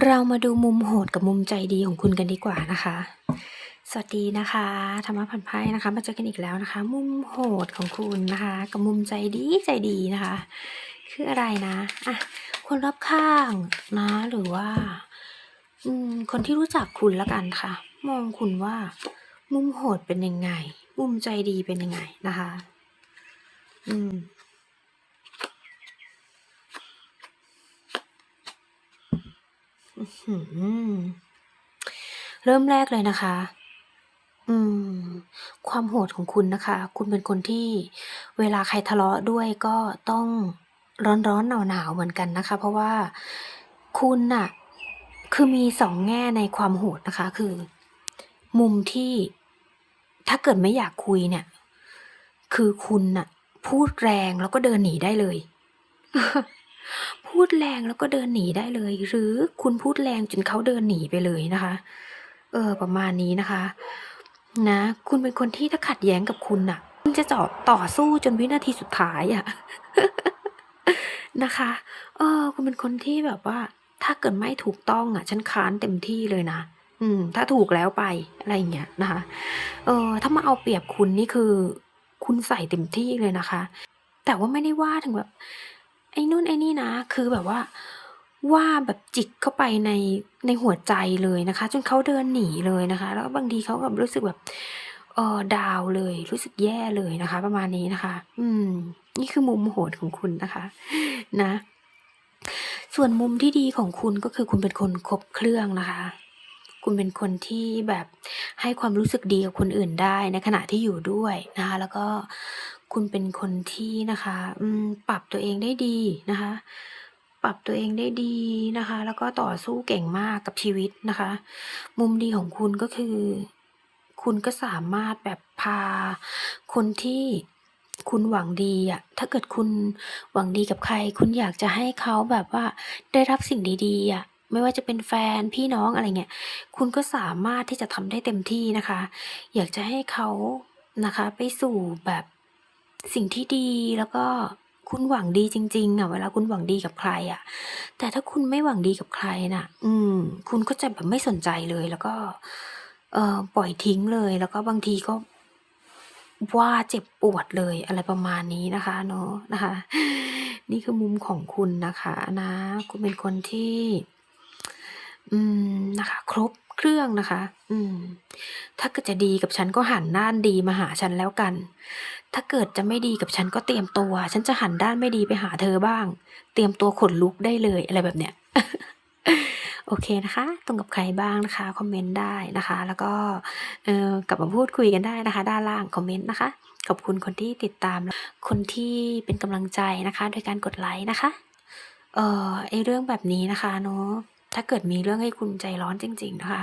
เรามาดูมุมโหดกับมุมใจดีของคุณกันดีกว่านะคะ สวัสดีนะคะธรรมะพันไพ่นะคะ มาเจอกันอีกแล้วนะคะ มุมโหดของคุณนะคะ กับมุมใจดีใจดีนะคะ คืออะไรนะอะคนรอบข้างนะหรือว่า อืมคนที่รู้จักคุณละกันค่ะ มองคุณว่า มุมโหดเป็นยังไง มุมใจดีเป็นยังไงนะคะ อืม อื้อหือ เริ่มแรกเลยนะคะ อืม ความโหดของคุณนะคะ คุณเป็นคนที่เวลาใครทะเลาะด้วยก็ต้องร้อนๆหนาวๆเหมือนกันนะคะ เพราะว่าคุณน่ะ คือมี2แง่ในความโหดนะคะ คือ มุมที่ถ้าเกิดไม่อยากคุยเนี่ย คือคุณน่ะ พูดแรงแล้วก็เดินหนีได้เลย พูดแรงแล้วก็เดินหนีได้เลย หรือคุณพูดแรงจนเขาเดินหนีไปเลยนะคะ เออ ประมาณนี้นะคะ นะ คุณเป็นคนที่ถ้าขัดแย้งกับคุณน่ะ คุณจะเจาะต่อสู้จนวินาทีสุดท้ายอะนะคะ เออ คุณเป็นคนที่แบบว่า ถ้าเกิดไม่ถูกต้องอะ ฉันค้านเต็มที่เลยนะอืม ถ้าถูกแล้วไปอะไรอย่างเงี้ยนะคะ เออ ถ้ามาเอาเปรียบคุณนี่คือ คุณใส่เต็มที่เลยนะคะ แต่ว่าไม่ได้ว่าถึงแบบ ไอ้นู่นไอ้นี่นะ คือแบบว่า ว่าแบบจิกเข้าไปในในหัวใจเลยนะคะ จนเขาเดินหนีเลยนะคะ แล้วบางทีเขาแบบรู้สึกแบบเออดาวเลย รู้สึกแย่เลยนะคะ ประมาณนี้นะคะ อืม นี่คือมุมโหดของคุณนะคะ นะ ส่วนมุมที่ดีของคุณก็คือคุณเป็นคนครบเครื่องนะคะ คุณเป็นคนที่แบบให้ความรู้สึกดีกับคนอื่นได้ในขณะที่อยู่ด้วยนะคะ แล้วก็ คุณเป็นคนที่นะคะปรับตัวเองได้ดีนะคะ ปรับตัวเองได้ดีนะคะ แล้วก็ต่อสู้เก่งมากกับชีวิตนะคะ มุมดีของคุณก็คือ คุณก็สามารถแบบพาคนที่คุณหวังดีอะถ้าเกิดคุณหวังดีกับใคร คุณอยากจะให้เขาแบบว่าได้รับสิ่งดีๆอะไม่ว่าจะเป็นแฟนพี่น้องอะไรเงี้ย คุณก็สามารถที่จะทำได้เต็มที่นะคะ อยากจะให้เขานะคะ ไปสู่แบบ สิ่งที่ดีแล้วก็คุณหวังดีจริงๆอะเวลาคุณหวังดีกับใครอะ แต่ถ้าคุณไม่หวังดีกับใครน่ะ อืม คุณก็จะแบบไม่สนใจเลยแล้วก็ เอ่อปล่อยทิ้งเลย แล้วก็บางทีก็ว่าเจ็บปวดเลยอะไรประมาณนี้นะคะ เนาะนะคะ นี่คือมุมของคุณนะคะ นะ คุณเป็นคนที่ อืมนะคะ ครบ เครื่องนะคะ อืม ถ้าเกิดจะดีกับฉันก็หันด้านดีมาหาฉันแล้วกัน ถ้าเกิดจะไม่ดีกับฉันก็เตรียมตัว ฉันจะหันด้านไม่ดีไปหาเธอบ้าง เตรียมตัวขนลุกได้เลยอะไรแบบเนี้ย โอเคนะคะ ตรงกับใครบ้างนะคะ คอมเมนต์ได้นะคะ แล้วก็เอ่อกลับมาพูดคุยกันได้นะคะ ด้านล่างคอมเมนต์นะคะ ขอบคุณคนที่ติดตาม คนที่เป็นกำลังใจนะคะ โดยการกดไลก์นะคะ เอ่อไอ้เรื่องแบบนี้นะคะเนาะ ถ้าเกิดมีเรื่องให้คุณใจร้อนจริง ๆ นะคะ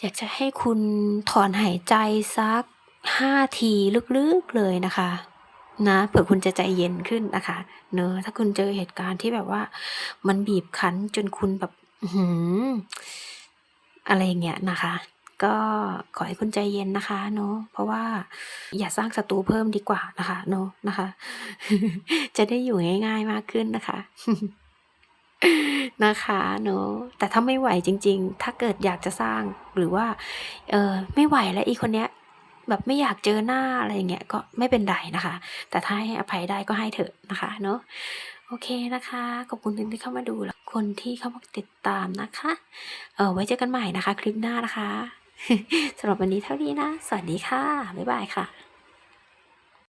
อยากจะให้คุณถอนหายใจสัก5ทีลึกๆเลยนะคะนะเผื่อคุณจะใจเย็นขึ้นนะคะเนาะถ้าคุณเจอเหตุการณ์ที่แบบว่า มันบีบคั้นจนคุณแบบอื้อะไรเงี้ยนะคะ ก็ขอให้คุณใจเย็นนะคะ เนาะเพราะว่าอย่าสร้างศัตรูเพิ่มดีกว่านะคะ เนาะนะคะ จะได้อยู่ง่าย ๆมากขึ้นนะคะ นะคะเนาะแต่ถ้าไม่ไหวจริง ๆ ถ้าเกิดอยากจะสร้างหรือว่าเออไม่ไหวแล้วอีคนเนี้ยแบบไม่อยากเจอหน้าอะไรอย่างเงี้ยก็ไม่เป็นไรนะคะ แต่ถ้าให้อภัยได้ก็ให้เถอะนะคะเนาะโอเคนะคะขอบคุณที่เข้ามาดูและคนที่เข้ามาติดตามนะคะเออไว้เจอกันใหม่นะคะ คลิปหน้านะคะสำหรับวันนี้เท่านี้นะ สวัสดีค่ะ บ๊ายบายค่ะ